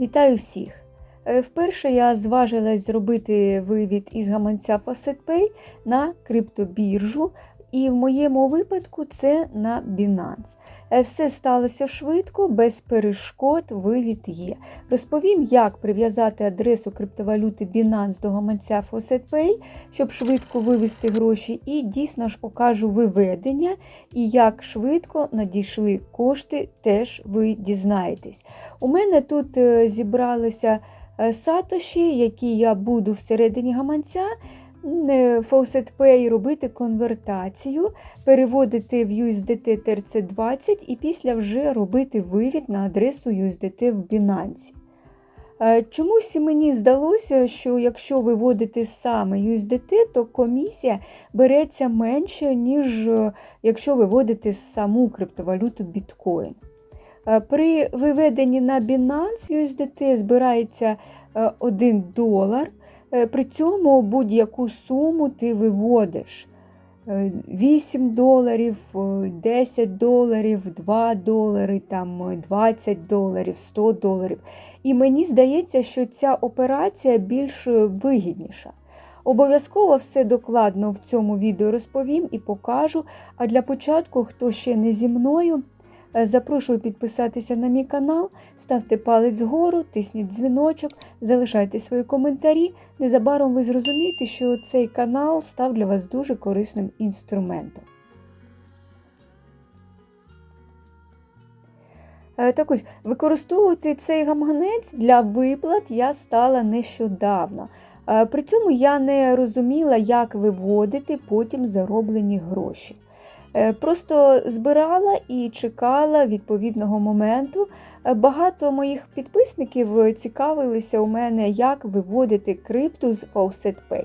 Вітаю всіх! Е, Вперше я зважилась зробити вивід із гаманця FacetPay на криптобіржу, і в моєму випадку це на Binance. Е, Все сталося швидко, без перешкод, вивід є. Розповім, як прив'язати адресу криптовалюти Binance до гаманця FaucetPay, щоб швидко вивести гроші, і дійсно ж покажу виведення, і як швидко надійшли кошти, теж ви дізнаєтесь. У мене тут е, зібралися е, сатоші, які я буду всередині гаманця. Faucet Pay робити конвертацію, переводити в USDT TRC20 і після вже робити вивід на адресу USDT в Binance. Е, Чомусь мені здалося, що якщо виводити саме USDT, то комісія береться менше, ніж е, якщо виводити саму криптовалюту біткоін. Е, При виведенні на Binance в USDT збирається 1 долар. Е, При цьому будь-яку суму ти виводиш. Е, 8 доларів, е, 10 доларів, 2 долари, там, е, 20 доларів, 100 доларів. І мені здається, що ця операція більш е, вигідніша. Обов'язково все докладно в цьому відео розповім і покажу. А для початку, хто ще не зі мною, е, запрошую підписатися на мій канал, ставте палець вгору, тисніть дзвіночок, залишайте свої коментарі. Незабаром ви зрозумієте, що цей канал став для вас дуже корисним інструментом. Е, Так ось, використовувати цей гаманець для виплат я стала нещодавно. Е, При цьому я не розуміла, як виводити потім зароблені гроші. Е, Просто збирала і чекала відповідного моменту. Е, Багато моїх підписників цікавилися у мене, як виводити крипту з Faucet Pay.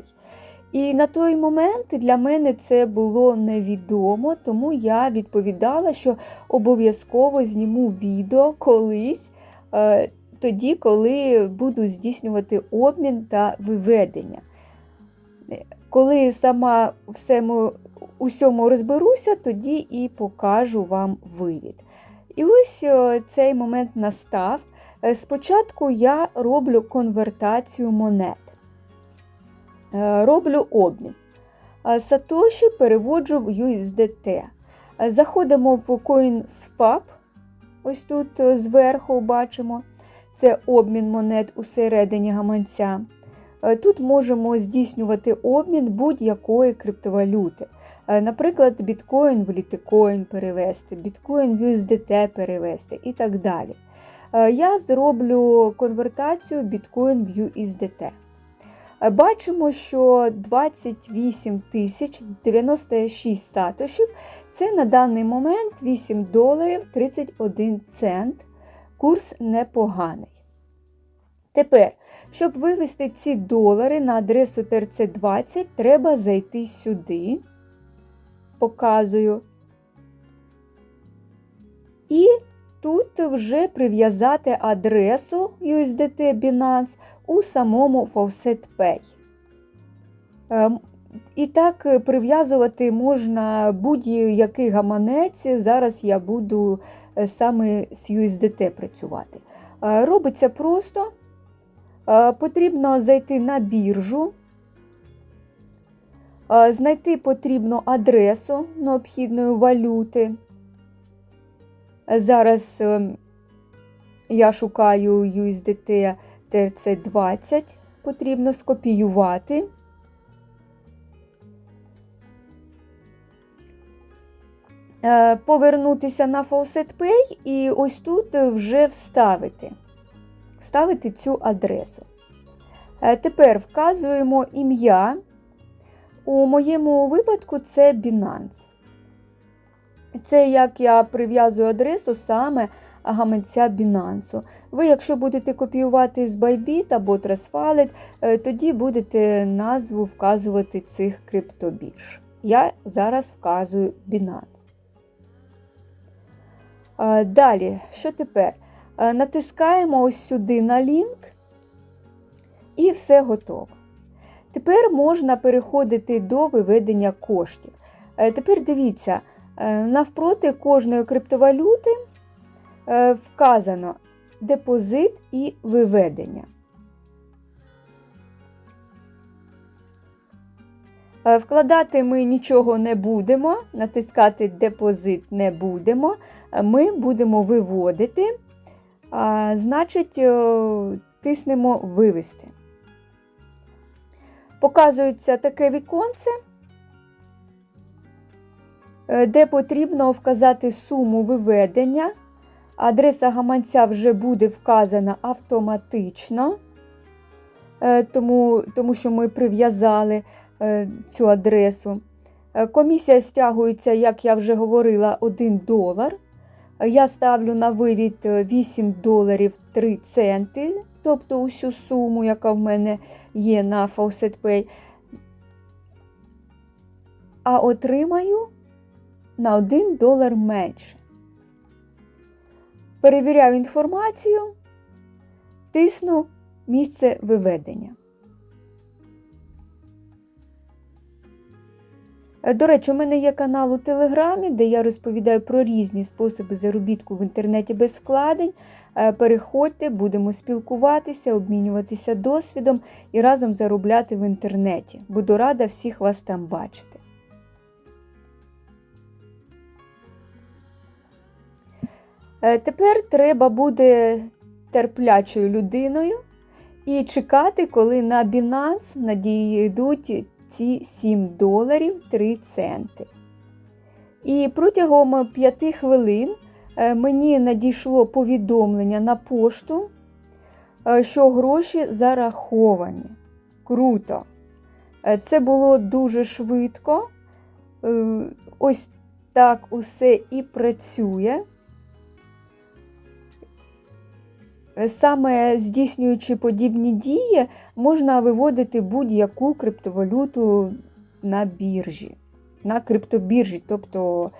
І на той момент для мене це було невідомо, тому я відповідала, що обов'язково зніму відео колись, е, тоді, коли буду здійснювати обмін та виведення. Коли сама всьому, усьому розберуся, тоді і покажу вам вивід. І ось е, цей момент настав. Е, Спочатку я роблю конвертацію монет. Е, Роблю обмін. Сатоші переводжу в USDT. Заходимо в CoinSwap. Ось тут зверху бачимо. Це обмін монет усередині гаманця. Тут можемо здійснювати обмін будь-якої криптовалюти. Е, Наприклад, біткоін в літикоін перевести, біткоін в USDT перевести і так далі. Е, Я зроблю конвертацію біткоін в USDT. Е, Бачимо, що 28 тисяч 96 сатошів це на даний момент 8 доларів 31 цент. Курс непоганий. Тепер, щоб вивести ці долари на адресу TRC20, треба зайти сюди. Показую. І тут вже прив'язати адресу USDT Binance у самому Faucet Pay. Ем, І так прив'язувати можна будь-який гаманець. Зараз я буду е, саме з USDT працювати. Е, Робиться просто. Е, Потрібно зайти на біржу, знайти потрібну адресу необхідної валюти. Е, Зараз ем, я шукаю USDT TRC20, потрібно скопіювати. Е, Повернутися на Faucet Pay і ось тут вже вставити, вставити цю адресу. Е, Тепер вказуємо ім'я. У моєму випадку це Binance. Це як я прив'язую адресу саме гаманця Binance. Ви, якщо будете копіювати з Bybit або Trustwallet, е, тоді будете назву вказувати цих криптобірж. Я зараз вказую Binance. Е, Далі, що тепер? Е, Натискаємо ось сюди на лінк, і все готово. Тепер можна переходити до виведення коштів. Е, Тепер дивіться, е, навпроти кожної криптовалюти е, вказано депозит і виведення. Вкладати ми нічого не будемо, натискати депозит не будемо. Ми будемо виводити, значить, тиснемо вивести. Показується таке віконце, е, де потрібно вказати суму виведення. Адреса гаманця вже буде вказана автоматично, е, тому, тому що ми прив'язали е, цю адресу. Комісія стягується, як я вже говорила, 1 долар. Я ставлю на вивід е, 8 доларів 3 центи, тобто усю суму, яка в мене є на Faucet Pay. А отримаю на 1 долар менше. Перевіряю інформацію, тисну місце виведення. До речі, у мене є канал у Телеграмі, де я розповідаю про різні способи заробітку в інтернеті без вкладень. Е, Переходьте, будемо спілкуватися, обмінюватися досвідом і разом заробляти в інтернеті. Буду рада всіх вас там бачити. Е, Тепер треба буде терплячою людиною і чекати, коли на Binance надійдуть ці 7 доларів 3 центи. І протягом 5 хвилин мені надійшло повідомлення на пошту, е, що гроші зараховані. Круто! Е, Це було дуже швидко. Е, Ось так усе і працює. Саме здійснюючи подібні дії, можна виводити будь-яку криптовалюту на біржі, на криптобіржі. Тобто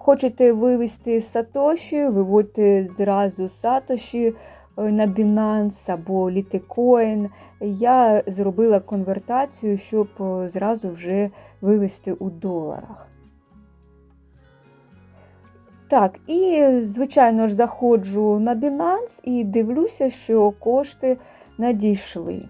хочете вивести сатоші, виводьте зразу сатоші на Binance або Litecoin. Я зробила конвертацію, щоб зразу вже вивести у доларах. Так, і, звичайно ж, заходжу на Binance і дивлюся, що кошти надійшли.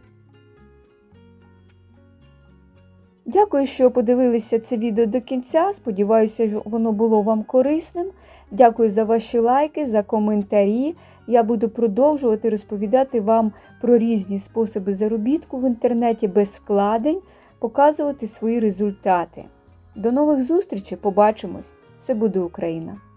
Дякую, що подивилися це відео до кінця. Сподіваюся, що воно було вам корисним. Дякую за ваші лайки, за коментарі. Я буду продовжувати розповідати вам про різні способи заробітку в інтернеті без вкладень, показувати свої результати. До нових зустрічей! Побачимось! Це буде Україна!